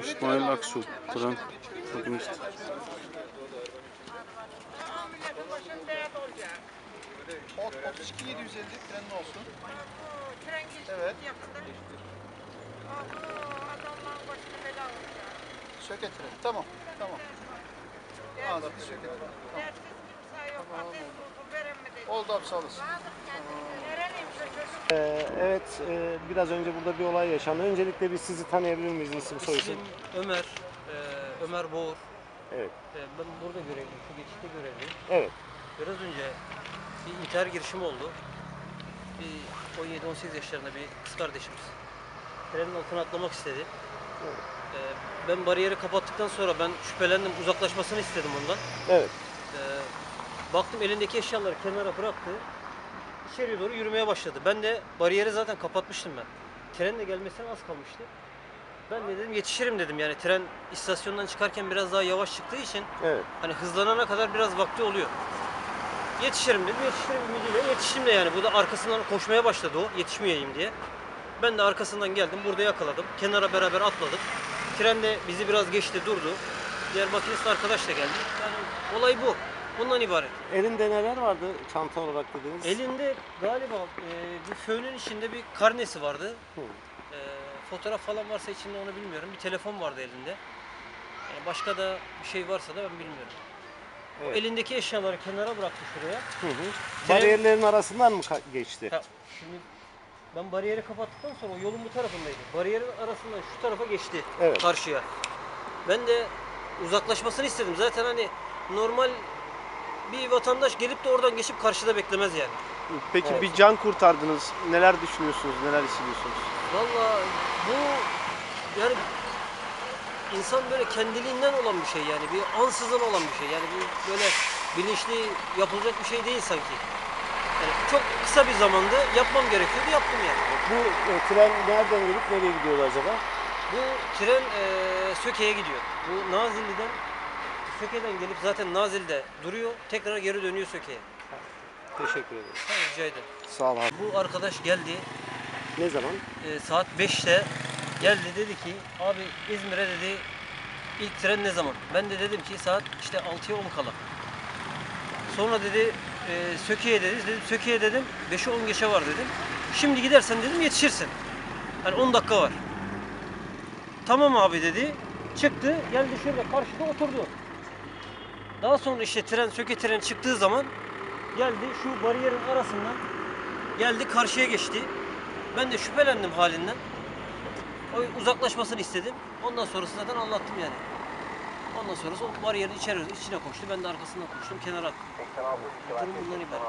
İsmail Aksu, tren makinist. Ot 32 750 trenli olsun. Tren Evet. yakında. Abo, adamların başına bela olacak. Söke treni. Tamam. Tamam. Anladım. Söke treni. Dersiz Oldu abi sağ olasın. Bazı kendini nereliymiş o çocuk? Ee, evet, e, biraz önce burada bir olay yaşandı. Öncelikle biz sizi tanıyabilir miyiz isim soyisim? Ömer, e, Ömer Boğur. Evet. E, ben burada görevliyim, şu geçitte görevliyim. Evet. Biraz önce bir intihar girişimi oldu. Bir 17-18 yaşlarında bir kız kardeşimiz trenin altına atlamak istedi. E, ben bariyeri kapattıktan sonra ben şüphelendim, uzaklaşmasını istedim ondan. Evet. Baktım elindeki eşyaları kenara bıraktı. İçeriye doğru yürümeye başladı. Ben de bariyeri zaten kapatmıştım ben. Trenin de gelmesine az kalmıştı. Ben de dedim yetişirim dedim yani tren istasyondan çıkarken biraz daha yavaş çıktığı için Evet. hani hızlanana kadar biraz vakti oluyor. Yetişirim dedim yetişirim ümidiyle yetiştim de yani bu da arkasından koşmaya başladı o yetişmeyeyim diye. Ben de arkasından geldim burada yakaladım. Kenara beraber atladık. Tren de bizi biraz geçti durdu. Diğer makinist arkadaş da geldi. Yani olay bu. Bundan ibaret. Elinde neler vardı çanta olarak dediğiniz? Elinde galiba e, bir fönün içinde bir karnesi vardı. Hı. E, fotoğraf falan varsa içinde onu bilmiyorum. Bir telefon vardı elinde. Yani başka da bir şey varsa da ben bilmiyorum. O Evet. elindeki eşyaları kenara bıraktı şuraya. Hı hı. Bariyerlerin arasından mı ka- geçti? Ha, şimdi ben bariyeri kapattıktan sonra o yolun bu tarafındaydı. Bariyerin arasından şu tarafa geçti Evet. karşıya. Ben de uzaklaşmasını istedim. Zaten hani normal bir vatandaş gelip de oradan geçip karşıda beklemez yani. Peki Evet. bir can kurtardınız. Neler düşünüyorsunuz? Neler hissediyorsunuz? Valla bu yani insan böyle kendiliğinden olan bir şey yani bir ansızın olan bir şey yani bir böyle bilinçli yapılacak bir şey değil sanki. Yani çok kısa bir zamanda yapmam gerekiyordu yaptım yani. Bu e, tren nereden gelip nereye gidiyordu acaba? Bu tren eee Söke'ye gidiyor. Bu Nazilli'den Söke'den gelip zaten Nazilli'de duruyor. Tekrar geri dönüyor Söke'ye. Teşekkür ederim. Rica ederim. Sağ ol abi. Bu arkadaş geldi Ne zaman? e, saat 5'te geldi dedi ki abi İzmir'e dedi ilk tren ne zaman? Ben de dedim ki saat işte 6'ya 10 kala. Sonra dedi e, Söke'ye dedi. Dedim Söke'ye dedim 5'e 10 geçe var dedim. Şimdi gidersen dedim yetişirsin. Hani 10 dakika var. Tamam abi dedi. Çıktı geldi şurada karşıda oturdu. Daha sonra işte tren Söke treni çıktığı zaman geldi şu bariyerin arasından geldi karşıya geçti. Ben de şüphelendim halinden. O uzaklaşmasını istedim. Ondan sonrası zaten anlattım yani. Ondan sonrası o bariyerin içeri, içine koştu. Ben de arkasından koştum. Kenara attım. Durum bundan ibaret.